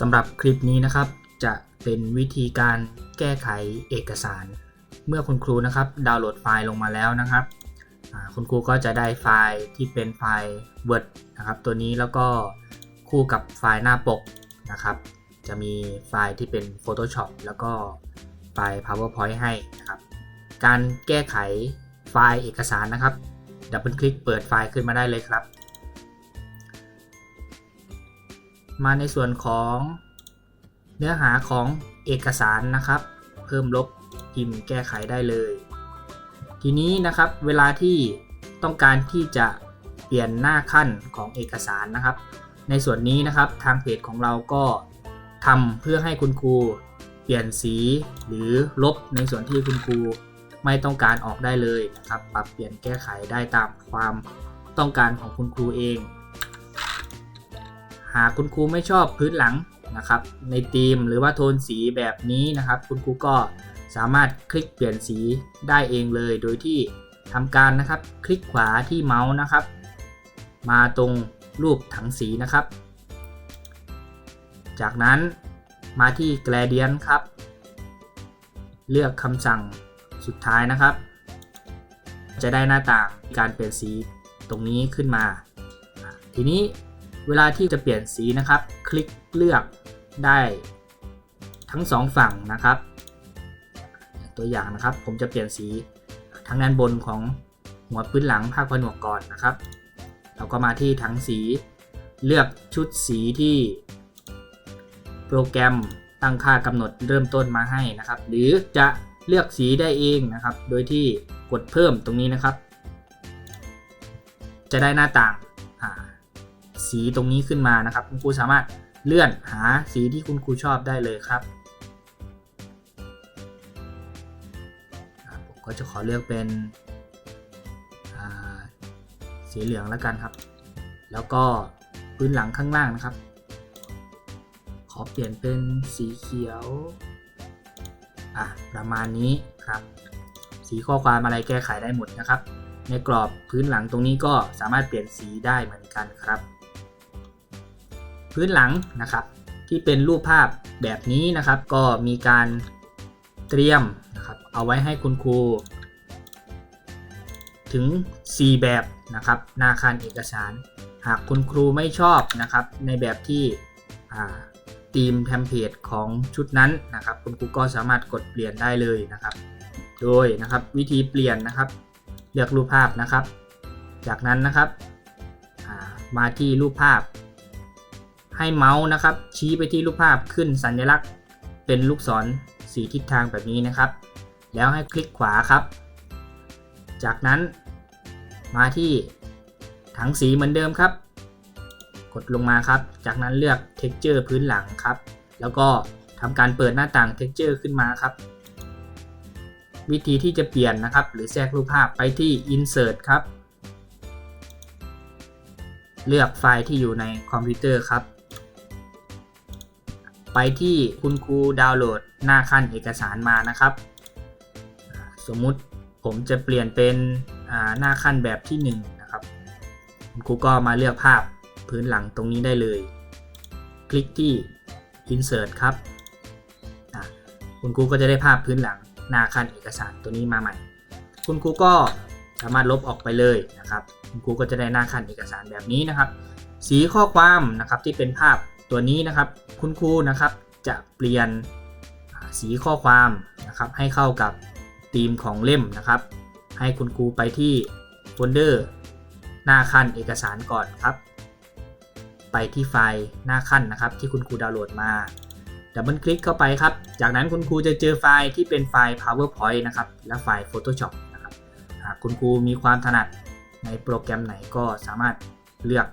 สำหรับคลิปนี้นะครับ จะเป็นวิธีการแก้ไขเอกสาร เมื่อคุณครูนะครับดาวน์โหลดไฟล์ลงมาแล้วนะครับ คุณครูก็จะได้ไฟล์ที่เป็นไฟล์ Word นะครับ ตัวนี้แล้วก็คู่กับไฟล์หน้าปกนะครับ จะมีไฟล์ที่เป็น Photoshop แล้วก็ไฟล์ PowerPoint ให้นะครับ การแก้ไขไฟล์เอกสารนะครับดับเบิลคลิกเปิดไฟล์ขึ้นมาได้เลยครับ มาในส่วนของเนื้อหาของเอกสารนะครับ เพิ่มลบพิมพ์แก้ไขได้เลย ทีนี้นะครับเวลาที่ต้องการที่จะเปลี่ยนหน้าขั้นของเอกสารนะครับ ในส่วนนี้นะครับทางเพจของเราก็ทำเพื่อให้คุณครูเปลี่ยนสีหรือลบในส่วนที่คุณครูไม่ต้องการออกได้เลยนะครับ ปรับเปลี่ยนแก้ไขได้ตามความต้องการของคุณครูเอง หากคุณครูไม่ชอบพื้นหลังนะครับในธีมหรือว่าโทนสีแบบนี้นะครับ คุณครูก็สามารถคลิกเปลี่ยนสีได้เองเลย โดยที่ทำการนะครับคลิกขวาที่เมาส์นะครับ มาตรงรูปถังสีนะครับ จากนั้นมาที่ gradient ครับ เลือกคำสั่งสุดท้ายนะครับ จะได้หน้าต่างการเปลี่ยนสีตรงนี้ขึ้นมา ทีนี้ เวลาที่จะเปลี่ยนสีนะครับ คลิกเลือกได้ทั้งสองฝั่งนะครับ ตัวอย่างนะครับผมจะเปลี่ยนสีทั้งด้านบนของหัวพื้นหลังภาคผนวกก่อนนะครับ เราก็มาที่ถังสีเลือกชุดสีที่ โปรแกรมตั้งค่ากำหนดเริ่มต้นมาให้นะครับ หรือจะเลือกสีได้เองนะครับ โดยที่กดเพิ่มตรงนี้นะครับ จะได้หน้าต่าง สีตรงนี้ขึ้นมานะครับ คุณครูสามารถเลื่อนหาสีที่คุณครูชอบได้เลยครับผมก็จะขอเลือกเป็นสีเหลืองแล้วกันครับ แล้วก็พื้นหลังข้างล่างนะครับ ขอเปลี่ยนเป็นสีเขียว อะประมาณนี้ครับ สีข้อความอะไรแก้ไขได้หมดนะครับ ในกรอบพื้นหลังตรงนี้ก็สามารถเปลี่ยนสีได้เหมือนกันครับ พื้นหลังนะครับ ที่เป็นรูปภาพแบบนี้นะครับ ก็มีการเตรียมนะครับเอาไว้ให้คุณครู ถึง 4 แบบนะครับหน้าคันเอกสาร หากคุณครูไม่ชอบนะครับ ในแบบที่อ่าธีมเทมเพลตของชุดนั้นนะครับ คุณครูก็สามารถกดเปลี่ยนได้เลยนะครับ โดยนะครับวิธีเปลี่ยนนะครับ เลือกรูปภาพนะครับ จากนั้นนะครับมาที่รูปภาพ ให้เมาส์นะครับ ชี้ไปที่รูปภาพขึ้นสัญลักษณ์ เป็นลูกศรสีทิศทางแบบนี้นะครับ แล้วให้คลิกขวาครับ จากนั้นมาที่ถังสีเหมือนเดิมครับ กดลงมาครับ จากนั้นเลือก texture พื้นหลังครับ แล้วก็ทำการเปิดหน้าต่าง texture ขึ้นมาครับ วิธีที่จะเปลี่ยนนะครับ หรือแทรกรูปภาพไปที่ insert ครับ เลือกไฟล์ที่อยู่ในคอมพิวเตอร์ครับ ไปที่คุณครูดาวน์โหลดหน้าขั้นเอกสารมานะครับ สมมุติผมจะเปลี่ยนเป็นหน้าขั้นแบบที่1นงนะครับคุณครูก็มาเลือกภาพพื้นหลังตรงนี้ได้เลย คลิกที่ insert ครับคุณครูก็จะได้ภาพพื้นหลังหน้าขั้นเอกสารตัวนี้มาใหม่ คุณครูก็สามารถลบออกไปเลยนะครับ คุณครูก็จะได้หน้าขั้นเอกสารแบบนี้นะครับ สีข้อความนะครับที่เป็นภาพ ตัวนี้นะครับคุณครูนะครับจะเปลี่ยนสีข้อความนะครับ ให้เข้ากับธีมของเล่มนะครับ ให้คุณครูไปที่โฟลเดอร์หน้าขั้นเอกสารก่อนครับ ไปที่ไฟล์หน้าขั้นนะครับ ที่คุณครูดาวน์โหลดมาดับเบิลคลิกเข้าไปครับ จากนั้นคุณครูจะเจอไฟล์ที่เป็นไฟล์ PowerPoint นะครับ และไฟล์ Photoshop นะครับ หากคุณครูมีความถนัดในโปรแกรมไหนก็สามารถเลือก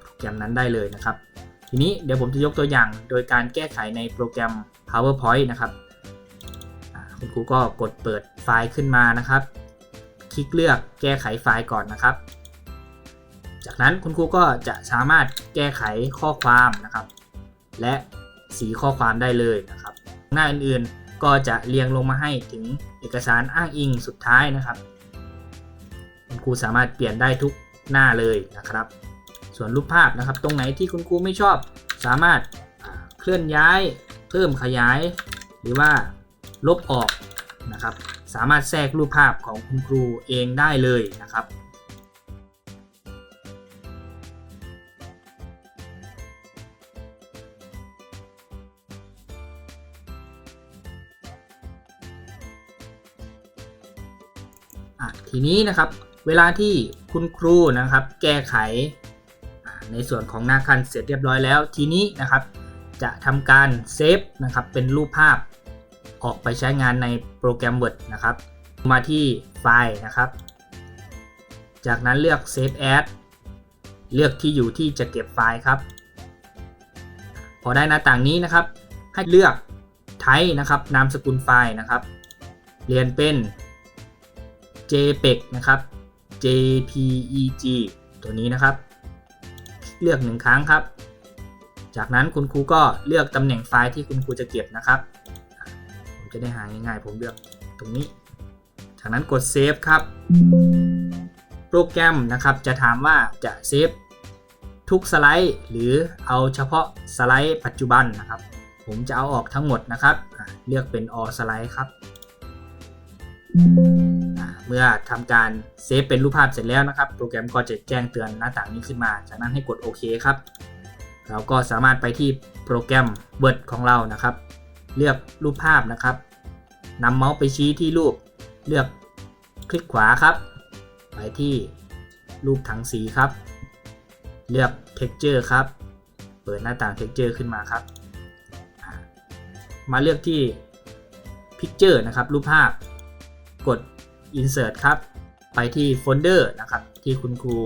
โปรแกรมนั้นได้เลยนะครับ ทีนี้เดี๋ยวผมจะยกตัวอย่างโดยการแก้ไขในโปรแกรม PowerPoint นะครับ คุณครูก็กดเปิดไฟล์ขึ้นมานะครับ คลิกเลือกแก้ไขไฟล์ก่อนนะครับ จากนั้นคุณครูก็จะสามารถแก้ไขข้อความนะครับ และสีข้อความได้เลยนะครับ หน้าอื่นๆก็จะเรียงลงมาให้ถึงเอกสารอ้างอิงสุดท้ายนะครับ คุณครูสามารถเปลี่ยนได้ทุกหน้าเลยนะครับ ส่วนรูปภาพนะครับ ตรงไหนที่คุณครูไม่ชอบสามารถเคลื่อนย้ายเพิ่มขยาย หรือว่าลบออกนะครับ สามารถแทรกรูปภาพของคุณครูเองได้เลยนะครับทีนี้นะครับเวลาที่คุณครูนะครับ แก้ไข ในส่วนของหน้าคันเสร็จเรียบร้อยแล้ว ทีนี้นะครับ จะทำการเซฟนะครับเป็นรูปภาพออกไปใช้งานในโปรแกรม Word นะครับ มาที่ไฟล์นะครับ จากนั้นเลือก Save As เลือกที่อยู่ที่จะเก็บไฟล์ครับ พอได้หน้าต่างนี้นะครับ ให้เลือก Type นะครับ นามสกุลไฟล์นะครับ เรียนเป็น JPEG นะครับ JPEG ตัวนี้นะครับ เลือกหนึ่งครั้งครับ จากนั้นคุณครูก็เลือกตำแหน่งไฟล์ที่คุณครูจะเก็บนะครับ ผมจะได้หาง่ายๆ ผมเลือกตรงนี้ จากนั้นกด Save ครับ โปรแกรมนะครับจะถามว่าจะเซฟทุกสไลด์ หรือเอาเฉพาะสไลด์ปัจจุบันนะครับ ผมจะเอาออกทั้งหมดนะครับ เลือกเป็น all slide ครับ เมื่อทำการเซฟเป็นรูปภาพเสร็จแล้วนะครับ โปรแกรมก็จะแจ้งเตือนหน้าต่างนี้ขึ้นมา จากนั้นให้กดโอเคครับ เราก็สามารถไปที่โปรแกรม Word ของเรานะครับ เลือกรูปภาพนะครับนำเมาส์ไปชี้ที่รูป เลือกคลิกขวาครับ ไปที่รูปถังสีครับ เลือก Texture ครับ เปิดหน้าต่าง Texture ขึ้นมาครับ มาเลือกที่ Picture นะครับ รูปภาพ กด insert ครับ ไปที่โฟลเดอร์นะครับ ที่คุณครู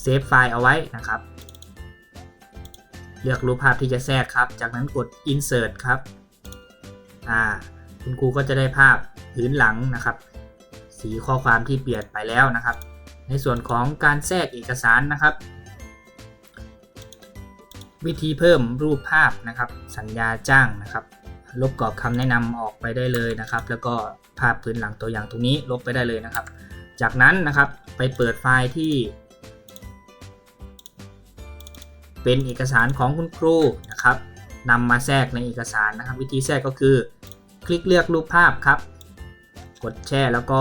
เซฟไฟล์เอาไว้นะครับ เลือกรูปภาพที่จะแทรกครับ จากนั้นกด insert ครับอ่าคุณครูก็จะได้ภาพพื้นหลังนะครับ สีข้อความที่เปลี่ยนไปแล้วนะครับ ในส่วนของการแทรกเอกสารนะครับ วิธีเพิ่มรูปภาพนะครับ สัญญาจ้างนะครับ ลบกรอบคำแนะนำออกไปได้เลยนะครับ แล้วก็ภาพพื้นหลังตัวอย่างตรงนี้ลบไปได้เลยนะครับ จากนั้นนะครับไปเปิดไฟล์ที่ เป็นเอกสารของคุณครูนะครับนำมาแทรกในเอกสารนะครับ วิธีแทรกก็คือ คลิกเลือกรูปภาพครับ กดแช่แล้วก็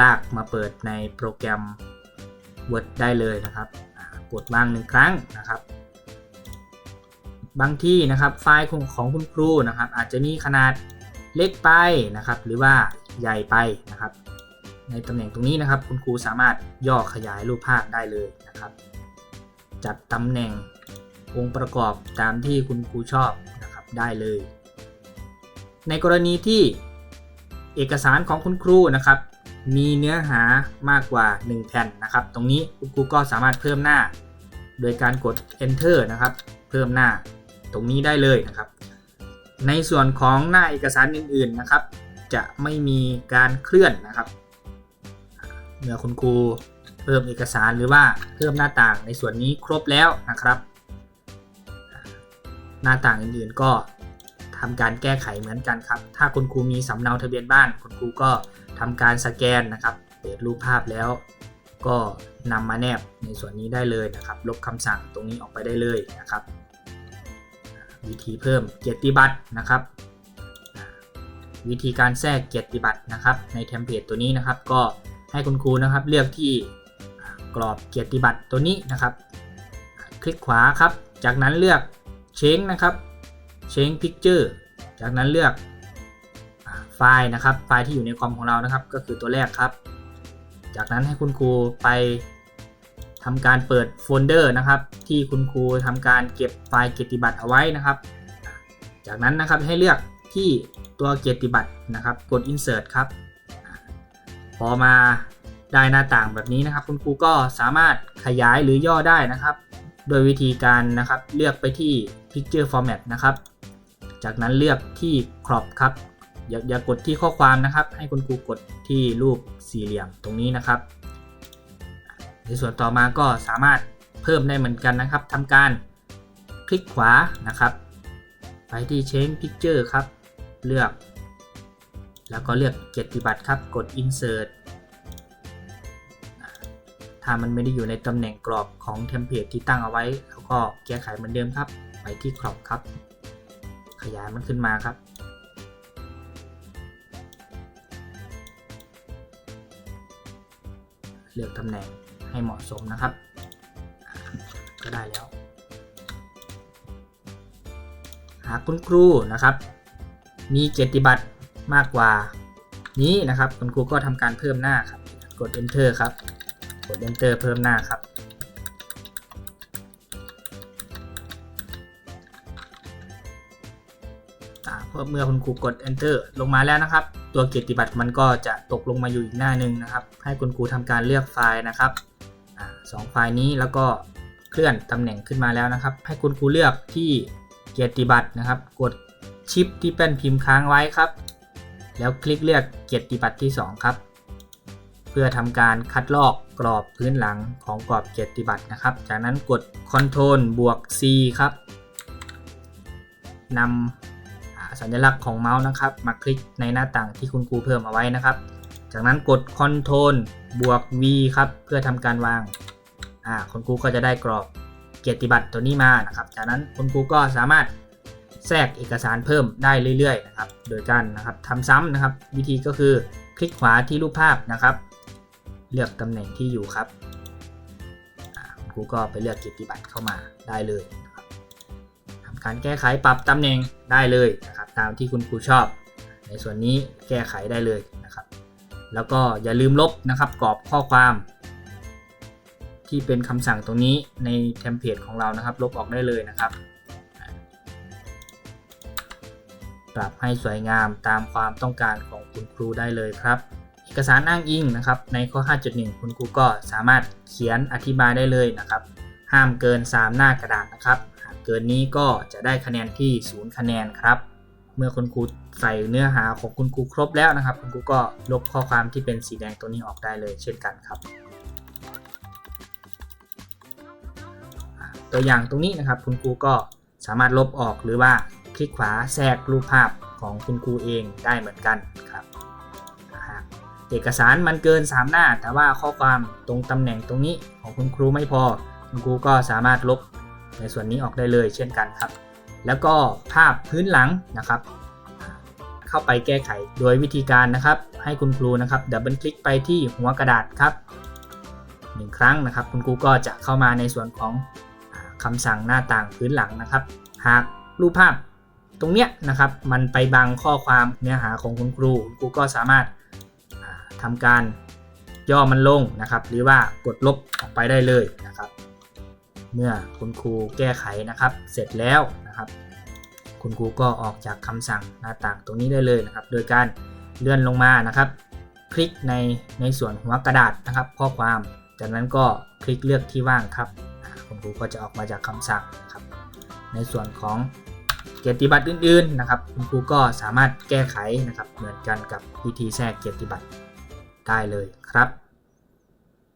ลากมาเปิดในโปรแกรม Word ได้เลยนะครับ กดวางหนึ่งครั้งนะครับ บางที่นะครับไฟล์ของของคุณครูนะครับ อาจจะมีขนาดเล็กไปนะครับ หรือว่าใหญ่ไปนะครับ ในตำแหน่งตรงนี้นะครับ คุณครูสามารถย่อขยายรูปภาพได้เลยนะครับ จัดตำแหน่งองค์ประกอบตามที่คุณครูชอบนะครับได้เลย ในกรณีที่เอกสารของคุณครูนะครับ มีเนื้อหามากกว่า 1 แผ่นนะครับ ตรงนี้คุณครูก็สามารถเพิ่มหน้า โดยการกด enter นะครับ เพิ่มหน้า ตรงนี้ได้เลยนะครับ ในส่วนของหน้าเอกสารอื่นๆนะครับ จะไม่มีการเคลื่อนนะครับเมื่อคุณครูเพิ่มเอกสารหรือว่าเพิ่มหน้าต่างในส่วนนี้ครบแล้วนะครับ หน้าต่างอื่นๆก็ทำการแก้ไขเหมือนกันครับ ถ้าคุณครูมีสำเนาทะเบียนบ้าน คุณครูก็ทำการสแกนนะครับเปิดรูปภาพแล้ว ก็นำมาแนบในส่วนนี้ได้เลยนะครับ ลบคำสั่งตรงนี้ออกไปได้เลยนะครับ วิธีเพิ่มเกียรติบัตรนะครับ วิธีการแทรกเกียรติบัตรนะครับ ในเทมเพลตตัวนี้นะครับ ก็ให้คุณครูนะครับเลือกที่กรอบเกียรติบัตรตัวนี้นะครับ คลิกขวาครับ จากนั้นเลือกเชงนะครับเชงพิกเจอร์จากนั้นเลือกไฟล์นะครับ ไฟล์ที่อยู่ในคอมของเรานะครับ ก็คือตัวแรกครับ จากนั้นให้คุณครูไป ทำการเปิดโฟลเดอร์นะครับ ที่คุณครูทำการเก็บไฟล์เกียรติบัตรเอาไว้นะครับ จากนั้นนะครับให้เลือกที่ตัวเกียรติบัตรนะครับ กด insert ครับ พอมาได้หน้าต่างแบบนี้นะครับ คุณครูก็สามารถขยายหรือย่อได้นะครับ โดยวิธีการนะครับเลือกไปที่ picture format นะครับ จากนั้นเลือกที่ crop ครับอย่าอย่ากดที่ข้อความนะครับ ให้คุณครูกดที่รูปสี่เหลี่ยมตรงนี้นะครับ ในส่วนต่อมาก็สามารถเพิ่มได้เหมือนกันนะครับทำการคลิกขวานะครับ ไปที่ change picture ครับ เลือก แล้วก็เลือกเกียรติบัตรครับ กด insert ถ้ามันไม่ได้อยู่ในตำแหน่งกรอบของเทมเพลตที่ตั้งเอาไว้แล้วก็แก้ไขเหมือนเดิมครับ ไปที่ครอบครับ ขยายมันขึ้นมาครับ เลือกตำแหน่ง ให้เหมาะสมนะครับ ก็ได้แล้ว หากคุณครูนะครับ มีเกียรติบัตรมากกว่านี้นะครับ คุณครูก็ทำการเพิ่มหน้าครับ กด enter ครับ กด enter เพิ่มหน้าครับเพราะเมื่อคุณครูกด enter ลงมาแล้วนะครับ ตัวเกียรติบัตรมันก็จะตกลงมาอยู่อีกหน้าหนึ่งนะครับ ให้คุณครูทำการเลือกไฟล์นะครับ อาสองไฟล์นี้แล้วก็เคลื่อนตำแหน่งขึ้นมาแล้วนะครับ ให้คุณครูเลือกที่เกียรติบัตรนะครับ กดชิปที่เป็นพิมพ์ค้างไว้ครับ แล้วคลิกเลือกเกียรติบัตรที่ 2 ครับ เพื่อทำการคัดลอกกรอบพื้นหลังของกรอบเกียรติบัตรนะครับ จากนั้นกด Ctrl บวก C ครับนำสัญลักษณ์ของเมาส์นะครับ มาคลิกในหน้าต่างที่คุณครูเพิ่มเอาไว้นะครับ จากนั้นกด Ctrl บวก V ครับ เพื่อทำการวาง อ่าคุณครูก็จะได้กรอบเกียรติบัตรตัวนี้มานะครับ จากนั้นคุณครูก็สามารถแทรกเอกสารเพิ่มได้เรื่อยๆนะครับ โดยการนะครับทำซ้ำนะครับ วิธีก็คือคลิกขวาที่รูปภาพนะครับ เลือกตำแหน่งที่อยู่ครับครูก็ไปเลือกเกียรติบัตรเข้ามาได้เลยนะครับทำการแก้ไขปรับตำแหน่งได้เลยนะครับ ตามที่คุณครูชอบ ในส่วนนี้แก้ไขได้เลยนะครับ แล้วก็อย่าลืมลบนะครับกรอบข้อความ ที่เป็นคำสั่งตรงนี้ในเทมเพลตของเรานะครับ ลบออกได้เลยนะครับ ปรับให้สวยงามตามความต้องการของคุณครูได้เลยครับ เอกสารอ้างอิงนะครับ ในข้อ 5.1 คุณครูก็สามารถเขียนอธิบายได้เลยนะครับ ห้ามเกิน 3 หน้ากระดาษนะครับ หากเกินนี้ก็จะได้คะแนนที่ 0 คะแนนครับเมื่อคุณครูใส่เนื้อหาของคุณครูครบแล้วนะครับ คุณครูก็ลบข้อความที่เป็นสีแดงตัวนี้ออกได้เลยเช่นกันครับ ตัวอย่างตรงนี้นะครับ คุณครูก็สามารถลบออกหรือว่าคลิกขวาแทรกรูปภาพของคุณครูเองได้เหมือนกันครับหากเอกสารมันเกิน 3 หน้า แต่ว่าข้อความตรงตำแหน่งตรงนี้ของคุณครูไม่พอ คุณครูก็สามารถลบในส่วนนี้ออกได้เลยเช่นกันครับ แล้วก็ภาพพื้นหลังนะครับ เข้าไปแก้ไขโดยวิธีการนะครับ ให้คุณครูนะครับดับเบิลคลิกไปที่หัวกระดาษครับหนึ่งครั้งนะครับ คุณครูก็จะเข้ามาในส่วนของ คำสั่งหน้าต่างพื้นหลังนะครับ หากรูปภาพตรงเนี้ยนะครับมันไปบังข้อความเนื้อหาของคุณครูคุณครูก็สามารถอ่าทำการย่อมันลงนะครับ หรือว่ากดลบออกไปได้เลยนะครับ เมื่อคุณครูแก้ไขนะครับ เสร็จแล้วนะครับ คุณครูก็ออกจากคำสั่งหน้าต่างตรงนี้ได้เลยนะครับ โดยการเลื่อนลงมานะครับ คลิกในในส่วนหัวกระดาษนะครับ ข้อความ จากนั้นก็คลิกเลือกที่ว่างครับ คุณครูก็จะออกมาจากคำสั่งนะครับ ในส่วนของเกียรติบัตรอื่น ๆนะครับ คุณครูก็สามารถแก้ไขนะครับ เหมือนกันกับวิธีแทรกเกียรติบัตรได้เลยครับ